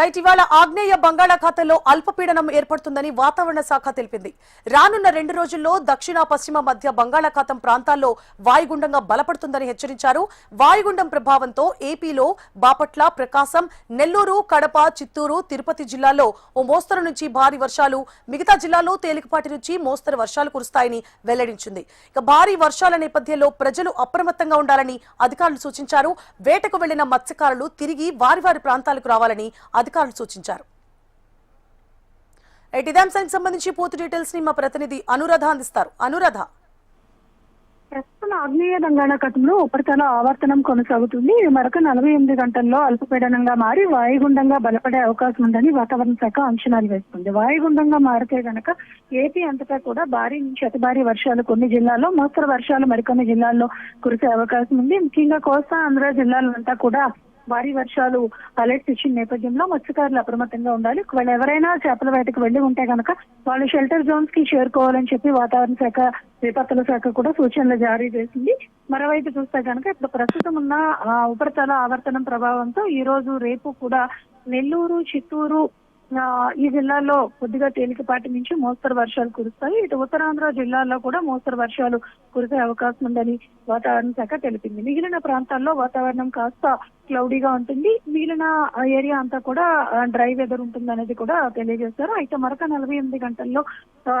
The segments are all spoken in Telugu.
రైట్ ఇవాళ ఆగ్నేయ బంగాళాఖాతంలో అల్పపీడనం ఏర్పడుతుందని వాతావరణ శాఖ తెలిపింది. రానున్న రెండు రోజుల్లో దక్షిణ పశ్చిమ మధ్య బంగాళాఖాతం ప్రాంతాల్లో వాయుగుండంగా బలపడుతుందని హెచ్చరించారు. వాయుగుండం ప్రభావంతో ఏపీలో బాపట్ల ప్రకాశం నెల్లూరు కడప చిత్తూరు తిరుపతి జిల్లాల్లో ఓ మోస్తరు నుంచి భారీ వర్షాలు మిగతా జిల్లాల్లో తేలికపాటి నుంచి మోస్తరు వర్షాలు కురుస్తాయని వెల్లడించింది. ఇక భారీ వర్షాల నేపథ్యంలో ప్రజలు అప్రమత్తంగా ఉండాలని అధికారులు సూచించారు. వేటకు వెళ్ళిన మత్స్యకారులు తిరిగి వారి వారి ప్రాంతాలకు రావాలని అధికారులు సూచించారు. రైట్, సంబంధించి పూర్తి డీటెయిల్స్ని మా ప్రతినిధి అనురాధ అందిస్తారు. అనురాధ. ప్రస్తుతం ఆగ్నేయ బంగాళాఖాతంలో ఉపరితల ఆవర్తనం కొనసాగుతుంది. ఇది మరొక నలభై ఎనిమిది గంటల్లో అల్పపీడనంగా మారి వాయుగుండంగా బలపడే అవకాశం ఉందని వాతావరణ శాఖ అంచనాలు వేస్తుంది. వాయుగుండంగా మారితే గనక ఏపీ అంతటా కూడా భారీ నుంచి అతి భారీ వర్షాలు కొన్ని జిల్లాల్లో మోస్తరు వర్షాలు మరికొన్ని జిల్లాల్లో కురిసే అవకాశం ఉంది. ముఖ్యంగా కోస్తా ఆంధ్ర జిల్లాలంతా కూడా భారీ వర్షాలు అలర్ట్స్ ఇచ్చిన నేపథ్యంలో మత్స్యకారులు అప్రమత్తంగా ఉండాలి. ఒకవేళ ఎవరైనా చేపల వేటకు వెళ్ళి ఉంటే కనుక వాళ్ళు షెల్టర్ జోన్స్కి చేరుకోవాలని చెప్పి వాతావరణ శాఖ విపత్తుల శాఖ కూడా సూచనలు జారీ చేసింది. మరోవైపు చూస్తే కనుక ఇప్పుడు ప్రస్తుతం ఉన్న ఆ, ఉపరితల ఆవర్తనం ప్రభావంతో ఈ రోజు రేపు కూడా నెల్లూరు చిత్తూరు ఈ జిల్లాల్లో కొద్దిగా తేలికపాటి నుంచి మోస్తరు వర్షాలు కురుస్తాయి. ఇటు ఉత్తరాంధ్ర జిల్లాల్లో కూడా మోస్తరు వర్షాలు కురిసే అవకాశం ఉందని వాతావరణ శాఖ తెలిపింది. మిగిలిన ప్రాంతాల్లో వాతావరణం కాస్త క్లౌడీగా ఉంటుంది. మిగిలిన ఏరియా అంతా కూడా డ్రై వెదర్ ఉంటుంది అనేది కూడా తెలియజేశారు. అయితే మరొక నలభై ఎనిమిది గంటల్లో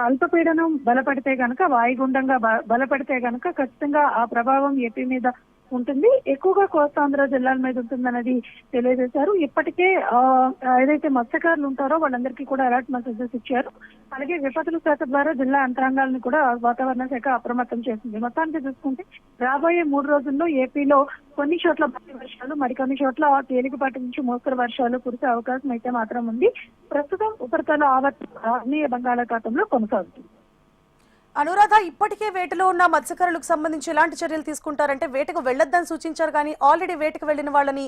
అల్పపీడనం బలపడితే గనక వాయుగుండంగా బలపడితే గనక ఖచ్చితంగా ఆ ప్రభావం ఏపీ మీద ఉంటుంది. ఎక్కువగా కోస్తాంధ్ర జిల్లాల మీద ఉంటుందన్నది తెలియజేశారు. ఇప్పటికే ఆ, ఏదైతే మత్స్యకారులు ఉంటారో వాళ్ళందరికీ కూడా అలర్ట్ మెసేజెస్ ఇచ్చారు. అలాగే విపత్తుల శాఖ ద్వారా జిల్లా యంత్రాంగాలను కూడా వాతావరణ శాఖ అప్రమత్తం చేసింది. మొత్తానికి చూసుకుంటే రాబోయే మూడు రోజుల్లో ఏపీలో కొన్ని చోట్ల భారీ వర్షాలు మరికొన్ని చోట్ల తేలికపాటి నుంచి మోస్తరు వర్షాలు కురిసే అవకాశం అయితే మాత్రం ఉంది. ప్రస్తుతం ఉపరితల ఆవర్తనీయ బంగాళాఖాతంలో కొనసాగుతుంది. అనురాధ ఇప్పటికే వేటలో ఉన్న మత్స్యకారులకు సంబంధించి ఎలాంటి చర్యలు తీసుకుంటారంటే వేటకు వెళ్ళొద్దని సూచించారు కానీ ఆల్రెడీ వేటకు వెళ్ళిన వాళ్ళని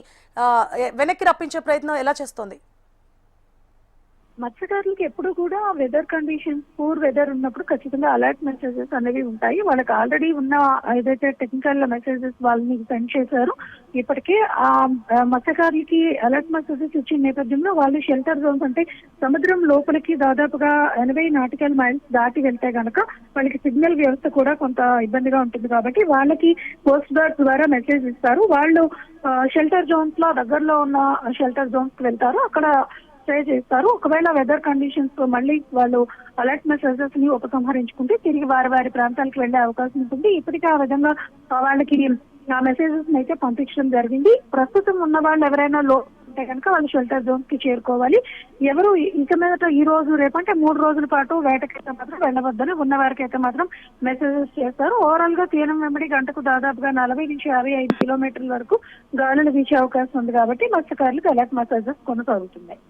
వెనక్కి రప్పించే ప్రయత్నం ఎలా చేస్తోంది? మత్స్యకారులకు ఎప్పుడు కూడా వెదర్ కండిషన్స్ పూర్ వెదర్ ఉన్నప్పుడు ఖచ్చితంగా అలర్ట్ మెసేజెస్ అనేవి ఉంటాయి. వాళ్ళకి ఆల్రెడీ ఉన్న ఏదైతే టెక్నికల్ మెసేజెస్ వాళ్ళని సెండ్ చేశారు ఇప్పటికే ఆ మత్స్యకారులకి అలర్ట్ మెసేజెస్ ఇచ్చిన నేపథ్యంలో వాళ్ళు షెల్టర్ జోన్స్ అంటే సముద్రం లోపలికి దాదాపుగా ఎనభై నాటికల్ మైల్స్ దాటి వెళ్తే గనక వాళ్ళకి సిగ్నల్ వ్యవస్థ కూడా కొంత ఇబ్బందిగా ఉంటుంది కాబట్టి వాళ్ళకి పోస్ట్ గార్డ్ ద్వారా మెసేజ్ ఇస్తారు. వాళ్ళు షెల్టర్ జోన్స్లో దగ్గరలో ఉన్న షెల్టర్ జోన్స్కి వెళ్తారు. అక్కడ స్టే చేస్తారు. ఒకవేళ వెదర్ కండిషన్స్తో మళ్ళీ వాళ్ళు అలర్ట్ మెసేజెస్ని ఉపసంహరించుకుంటే తిరిగి వారి వారి ప్రాంతాలకు వెళ్ళే అవకాశం ఉంటుంది. ఇప్పటికే ఆ విధంగా వాళ్ళకి ఆ మెసేజెస్ అయితే పంపించడం జరిగింది. ప్రస్తుతం ఉన్న వాళ్ళు ఎవరైనా లో ఉంటే కనుక వాళ్ళు షెల్టర్ జోన్స్కి చేరుకోవాలి. ఎవరు ఇక మీదట ఈ రోజు రేపంటే మూడు రోజుల పాటు వేటకైతే మాత్రం వెళ్ళవద్దని ఉన్న వారికి అయితే మాత్రం మెసేజెస్ చేస్తారు. ఓవరాల్గా తీరం వెంబడి గంటకు దాదాపుగా నలభై నుంచి యాభై ఐదు కిలోమీటర్ల వరకు గాలులు వీచే అవకాశం ఉంది కాబట్టి మత్స్యకారులకు అలర్ట్ మెసేజెస్ కొనసాగుతున్నాయి.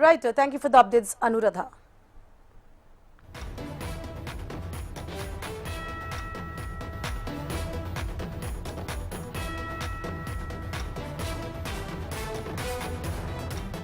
Right, thank you for the updates, Anuradha.